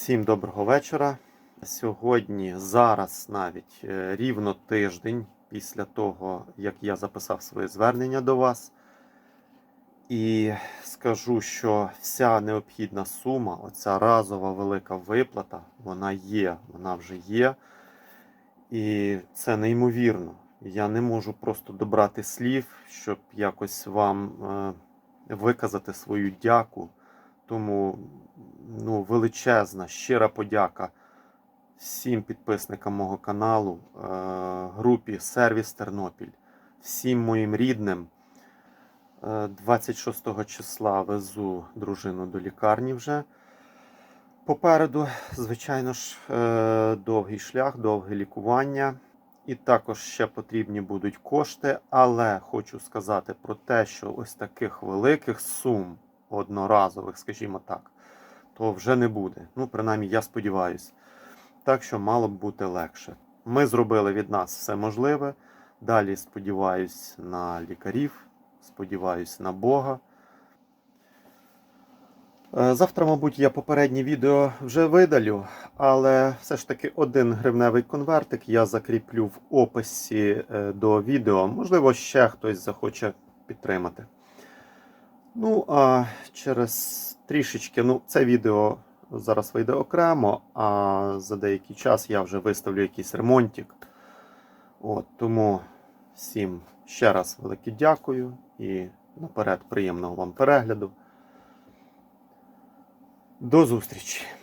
Всім доброго вечора. Сьогодні, зараз навіть е, рівно тиждень після того, як я записав своє звернення до вас. І скажу, що вся необхідна сума, оця разова велика виплата, вона є, вона вже є. І це неймовірно. Я не можу просто добрати слів, щоб якось вам е, виказати свою дяку. Тому ну, величезна, щира подяка всім підписникам мого каналу, е, групі Сервіс Тернопіль, всім моїм рідним. Е, 26 числа везу дружину до лікарні вже. Попереду, звичайно ж, е, довгий шлях, довге лікування. І також ще потрібні будуть кошти, але хочу сказати про те, що ось таких великих сум одноразових, скажімо так, то вже не буде. Ну, принаймні, я сподіваюся. Так що мало б бути легше. Ми зробили від нас все можливе. Далі сподіваюсь на лікарів, сподіваюсь на Бога. Е, Завтра, мабуть, я попереднє відео вже видалю, але все ж таки один гривневий конвертик я закріплю в описі е, до відео. Можливо, ще хтось захоче підтримати. Ну, а через трішечки, ну, це відео зараз вийде окремо, а за деякий час я вже виставлю якийсь ремонтик. От, тому всім ще раз велике дякую і наперед приємного вам перегляду. До зустрічі!